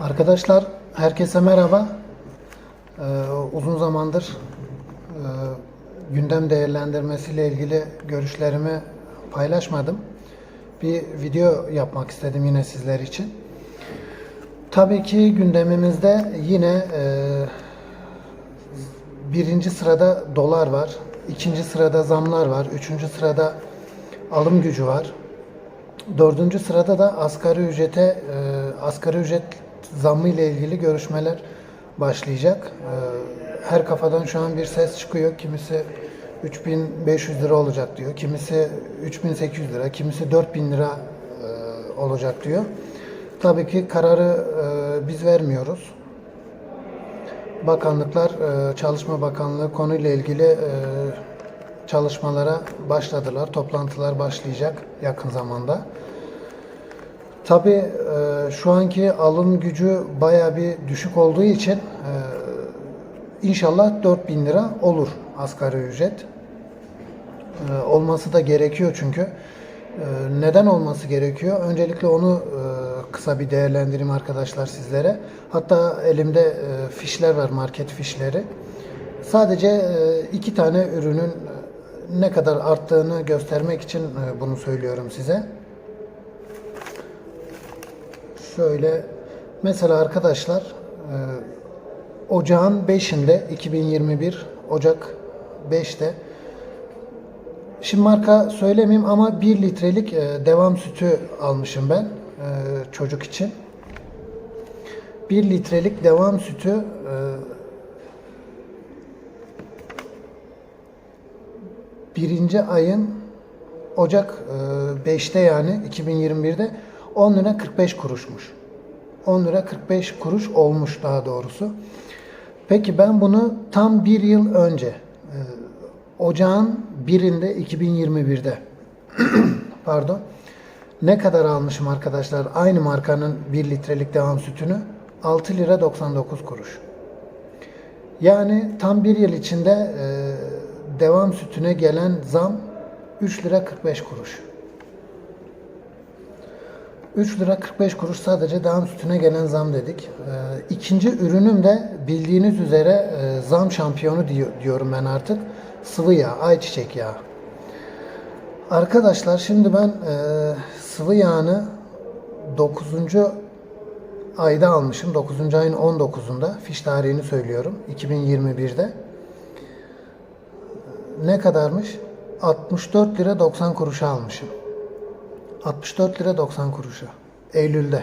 Arkadaşlar herkese merhaba. Ee, uzun zamandır e, gündem değerlendirmesiyle ilgili görüşlerimi paylaşmadım. Bir video yapmak istedim yine sizler için. Tabii ki gündemimizde yine e, birinci sırada dolar var, ikinci sırada zamlar var, üçüncü sırada alım gücü var. Dördüncü sırada da asgari ücrete, e, asgari ücret zammı ile ilgili görüşmeler başlayacak. E, her kafadan şu an bir ses çıkıyor. Kimisi 3500 lira olacak diyor. Kimisi 3800 lira, kimisi 4000 lira e, olacak diyor. Tabii ki kararı e, biz vermiyoruz. Bakanlıklar, e, Çalışma Bakanlığı konuyla ilgili çalışmalara başladılar. Toplantılar başlayacak yakın zamanda. Tabii e, şu anki alım gücü baya bir düşük olduğu için e, inşallah 4000 lira olur asgari ücret. E, olması da gerekiyor çünkü. E, neden olması gerekiyor? Öncelikle onu e, kısa bir değerlendireyim arkadaşlar sizlere. Hatta elimde e, fişler var, market fişleri. Sadece e, iki tane ürünün e, ne kadar arttığını göstermek için e, bunu söylüyorum size. Şöyle mesela arkadaşlar e, ocağın 5'inde 2021 Ocak 5'te Şimdi marka söylemeyeyim ama 1 litrelik e, devam sütü almışım ben e, çocuk için. 1 litrelik devam sütü e, birinci ayın Ocak e, 5'te yani 2021'de 10 lira 45 kuruşmuş. 10 lira 45 kuruş olmuş daha doğrusu. Peki ben bunu tam bir yıl önce e, ocağın birinde 2021'de pardon ne kadar almışım arkadaşlar aynı markanın 1 litrelik devam sütünü 6 lira 99 kuruş. Yani tam bir yıl içinde e, devam sütüne gelen zam 3 lira 45 kuruş. 3 lira 45 kuruş sadece devam sütüne gelen zam dedik. E, ikinci ürünüm de bildiğiniz üzere e, zam şampiyonu diyor, diyorum ben artık. Sıvı yağ, ayçiçek yağı. Arkadaşlar şimdi ben e, sıvı yağını 9. ayda almışım. 9. ayın 19'unda. Fiş tarihini söylüyorum. 2021'de. Ne kadarmış? 64 lira 90 kuruşa almışım. 64 lira 90 kuruşa. Eylül'de.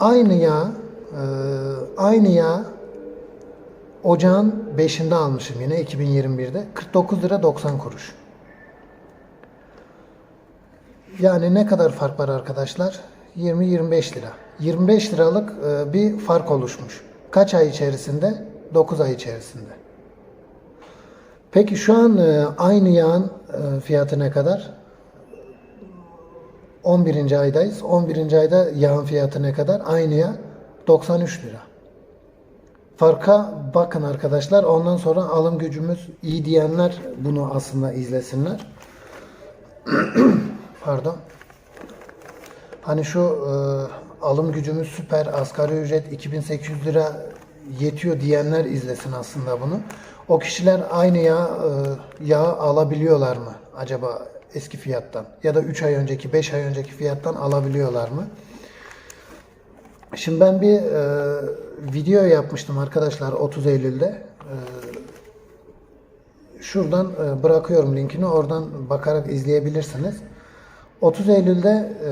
Aynı yağ e, aynı yağ ocağın 5'inde almışım yine 2021'de. 49 lira 90 kuruş. Yani ne kadar fark var arkadaşlar? 20-25 lira. 25 liralık e, bir fark oluşmuş. Kaç ay içerisinde? 9 ay içerisinde. Peki şu an e, aynı yağın e, fiyatı ne kadar? 11. aydayız. 11. ayda yağın fiyatı ne kadar? Aynı yağ 93 lira. Farka bakın arkadaşlar. Ondan sonra alım gücümüz iyi diyenler bunu aslında izlesinler. Pardon. Hani şu e, alım gücümüz süper, asgari ücret 2800 lira yetiyor diyenler izlesin aslında bunu. O kişiler aynı yağ, e, yağ alabiliyorlar mı acaba eski fiyattan? Ya da 3 ay önceki, 5 ay önceki fiyattan alabiliyorlar mı? Şimdi ben bir e, video yapmıştım arkadaşlar 30 Eylül'de. E, şuradan e, bırakıyorum linkini. Oradan bakarak izleyebilirsiniz. 30 Eylül'de e,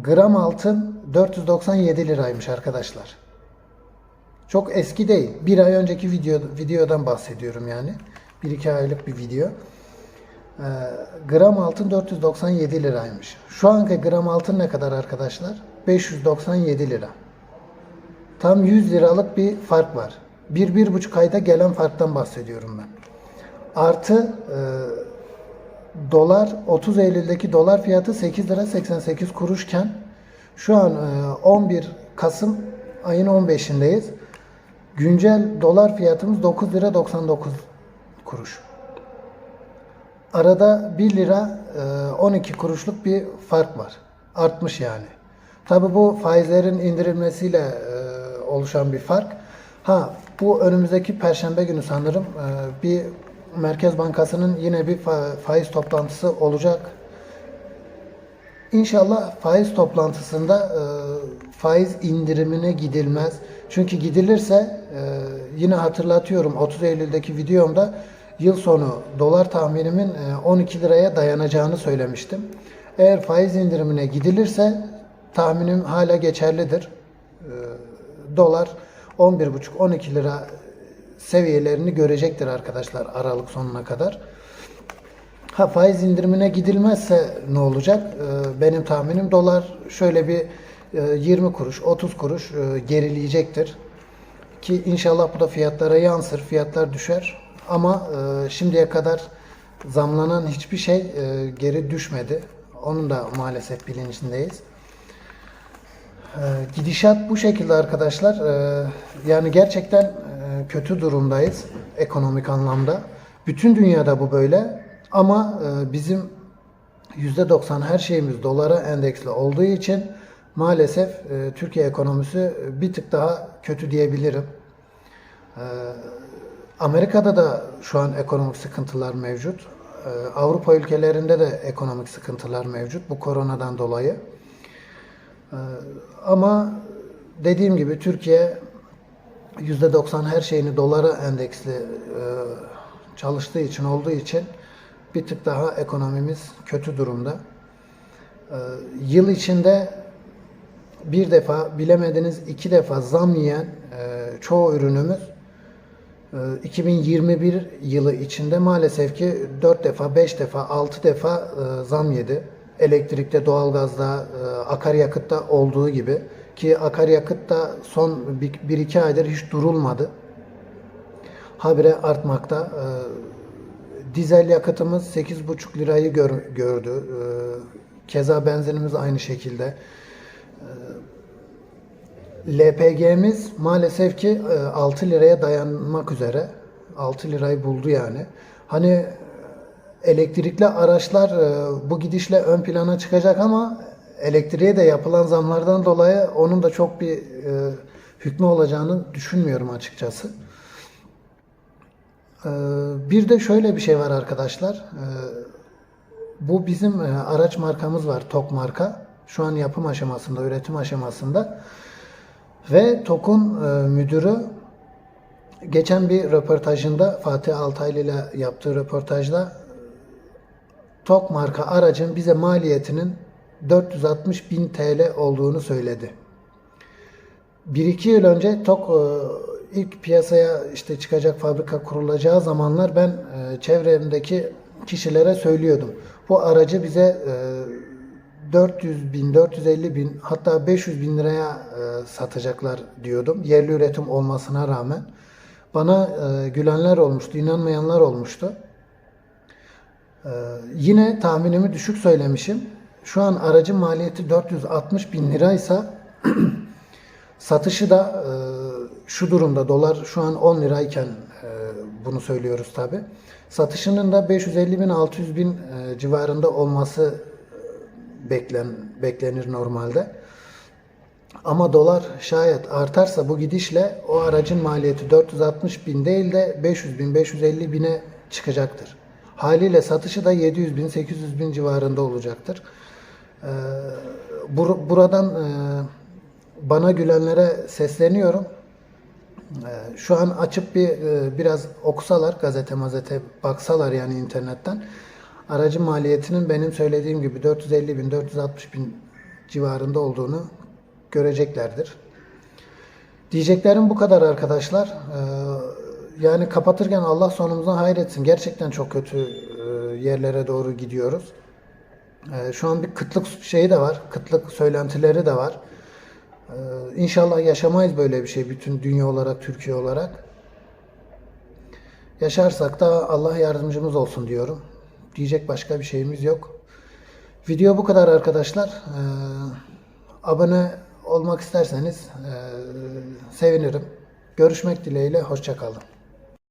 gram altın 497 liraymış arkadaşlar. Çok eski değil. Bir ay önceki video, videodan bahsediyorum yani. 1-2 aylık bir video. Ee, gram altın 497 liraymış. Şu anki gram altın ne kadar arkadaşlar? 597 lira. Tam 100 liralık bir fark var. 1-1,5 ayda gelen farktan bahsediyorum ben. Artı e, dolar 30 Eylül'deki dolar fiyatı 8 lira 88 kuruşken şu an e, 11 Kasım ayın 15'indeyiz. Güncel dolar fiyatımız 9 lira 99 kuruş. Arada 1 lira e, 12 kuruşluk bir fark var. Artmış yani. Tabi bu faizlerin indirilmesiyle e, oluşan bir fark. Ha bu önümüzdeki perşembe günü sanırım e, bir Merkez Bankası'nın yine bir fa- faiz toplantısı olacak. İnşallah faiz toplantısında e, faiz indirimine gidilmez. Çünkü gidilirse e, yine hatırlatıyorum 30 Eylül'deki videomda yıl sonu dolar tahminimin e, 12 liraya dayanacağını söylemiştim. Eğer faiz indirimine gidilirse tahminim hala geçerlidir. E, dolar 11,5-12 lira seviyelerini görecektir arkadaşlar Aralık sonuna kadar. Ha faiz indirimine gidilmezse ne olacak? Ee, benim tahminim dolar şöyle bir e, 20 kuruş, 30 kuruş e, gerileyecektir. Ki inşallah bu da fiyatlara yansır, fiyatlar düşer. Ama e, şimdiye kadar zamlanan hiçbir şey e, geri düşmedi. Onun da maalesef bilincindeyiz. Ee, Gidişat bu şekilde arkadaşlar. Ee, Yani gerçekten e, kötü durumdayız ekonomik anlamda. Bütün dünyada bu böyle. Ama e, bizim %90 her şeyimiz dolara endeksli olduğu için maalesef e, Türkiye ekonomisi bir tık daha kötü diyebilirim. Ee, Amerika'da da şu an ekonomik sıkıntılar mevcut. Ee, Avrupa ülkelerinde de ekonomik sıkıntılar mevcut bu koronadan dolayı. Ee, Ama dediğim gibi Türkiye %90 her şeyini dolara endeksli e, çalıştığı için olduğu için bir tık daha ekonomimiz kötü durumda. Ee, Yıl içinde bir defa bilemediniz iki defa zam yiyen e, çoğu ürünümüz 2021 yılı içinde maalesef ki 4 defa, 5 defa, 6 defa e, zam yedi. Elektrikte, doğalgazda, e, akaryakıtta olduğu gibi ki akaryakıtta son 1-2 aydır hiç durulmadı. Habire artmakta. E, Dizel yakıtımız 8,5 lirayı gör- gördü. E, Keza benzinimiz aynı şekilde. LPG'miz maalesef ki e, 6 liraya dayanmak üzere. 6 lirayı buldu yani. Hani elektrikli araçlar e, bu gidişle ön plana çıkacak ama elektriğe de yapılan zamlardan dolayı onun da çok bir e, hükmü olacağını düşünmüyorum açıkçası. E, Bir de şöyle bir şey var arkadaşlar. E, Bu bizim e, araç markamız var, TOK marka. Şu an yapım aşamasında, üretim aşamasında. Ve TOK'un e, müdürü geçen bir röportajında Fatih Altaylı ile yaptığı röportajda TOK marka aracın bize maliyetinin 460 bin TL olduğunu söyledi. 1-2 yıl önce TOK e, ilk piyasaya işte çıkacak fabrika kurulacağı zamanlar ben e, çevremdeki kişilere söylüyordum. Bu aracı bize e, 400 bin, 450 bin hatta 500 bin liraya e, satacaklar diyordum. Yerli üretim olmasına rağmen. Bana e, gülenler olmuştu, inanmayanlar olmuştu. Ee, yine tahminimi düşük söylemişim. Şu an aracın maliyeti 460 bin liraysa satışı da e, şu durumda dolar şu an 10 lirayken e, bunu söylüyoruz tabi. Satışının da 550 bin 600 bin e, civarında olması e, beklen, beklenir normalde. Ama dolar şayet artarsa bu gidişle o aracın maliyeti 460 bin değil de 500 bin 550 bine çıkacaktır. Haliyle satışı da 700 bin 800 bin civarında olacaktır. Ee, bur- buradan e, bana gülenlere sesleniyorum. Ee, Şu an açıp bir e, biraz okusalar gazete mazete baksalar yani internetten aracın maliyetinin benim söylediğim gibi 450 bin 460 bin civarında olduğunu göreceklerdir. Diyeceklerim bu kadar arkadaşlar. Ee, Yani kapatırken Allah sonumuzdan hayretsin. Gerçekten çok kötü e, yerlere doğru gidiyoruz. Ee, Şu an bir kıtlık şeyi de var. Kıtlık söylentileri de var. Ee, İnşallah yaşamayız böyle bir şey bütün dünya olarak, Türkiye olarak. Yaşarsak da Allah yardımcımız olsun diyorum. Diyecek başka bir şeyimiz yok. Video bu kadar arkadaşlar. Ee, abone olmak isterseniz e, sevinirim. Görüşmek dileğiyle. Hoşçakalın.